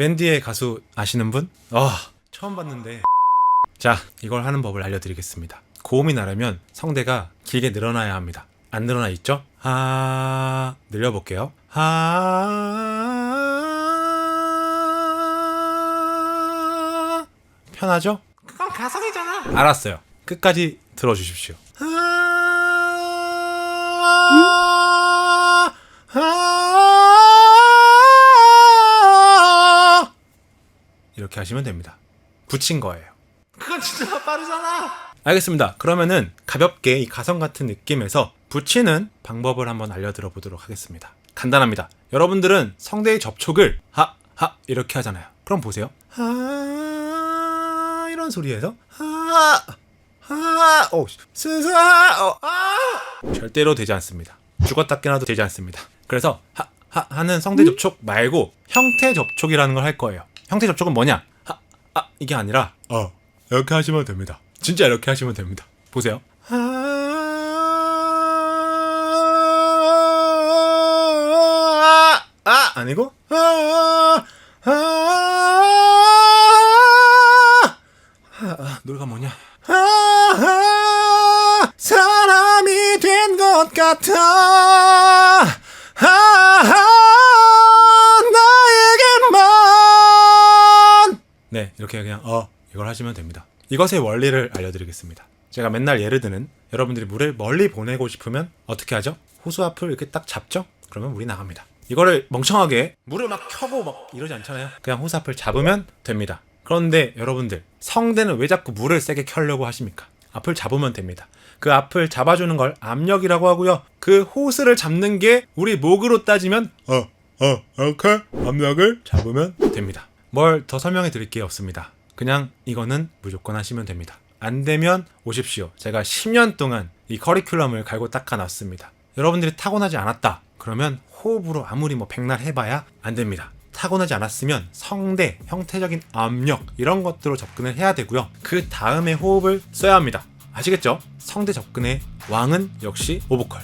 밴디의 가수 아시는 분? 아 처음 봤는데. 자 이걸 하는 법을 알려드리겠습니다. 고음이 나려면 성대가 길게 늘어나야 합니다. 안 늘어나 있죠? 하 늘려볼게요. 하. 편하죠? 그건 가성이잖아. 알았어요. 끝까지 들어주십시오 이렇게 하시면 됩니다. 붙인 거예요. 그건 진짜 빠르잖아. 알겠습니다. 그러면은 가볍게 이 가성 같은 느낌에서 붙이는 방법을 한번 알려드려 보도록 하겠습니다. 간단합니다. 여러분들은 성대의 접촉을 하, 하 이렇게 하잖아요. 그럼 보세요. 하 이런 소리에서 하, 하, 오, 스사, 어, 아 절대로 되지 않습니다. 죽었다 깨나도 되지 않습니다. 그래서 하, 하 하는 성대 접촉 말고 형태 접촉이라는 걸 할 거예요. 형태 접촉은 뭐냐? 하, 아 이게 아니라 어 이렇게 하시면 됩니다. 진짜 이렇게 하시면 됩니다. 보세요. 아, 아 아니고 아, 아, 아, 아, 노래가 뭐냐? 아, 아, 사람이 된 것 같아. 아, 네, 이렇게 그냥 어 이걸 하시면 됩니다. 이것의 원리를 알려드리겠습니다. 제가 맨날 예를 드는 여러분들이 물을 멀리 보내고 싶으면 어떻게 하죠? 호수 앞을 이렇게 딱 잡죠? 그러면 물이 나갑니다. 이거를 멍청하게 물을 막 켜고 막 이러지 않잖아요. 그냥 호수 앞을 잡으면 됩니다. 그런데 여러분들 성대는 왜 자꾸 물을 세게 켜려고 하십니까? 앞을 잡으면 됩니다. 그 앞을 잡아주는 걸 압력이라고 하고요. 그 호스를 잡는 게 우리 목으로 따지면 어, 어, 이렇게 압력을 잡으면 됩니다. 뭘 더 설명해 드릴 게 없습니다. 그냥 이거는 무조건 하시면 됩니다. 안 되면 오십시오. 제가 10년 동안 이 커리큘럼을 갈고 닦아놨습니다. 여러분들이 타고나지 않았다. 그러면 호흡으로 아무리 뭐 백날 해봐야 안 됩니다. 타고나지 않았으면 성대, 형태적인 압력 이런 것들로 접근을 해야 되고요. 그 다음에 호흡을 써야 합니다. 아시겠죠? 성대 접근의 왕은 역시 오보컬.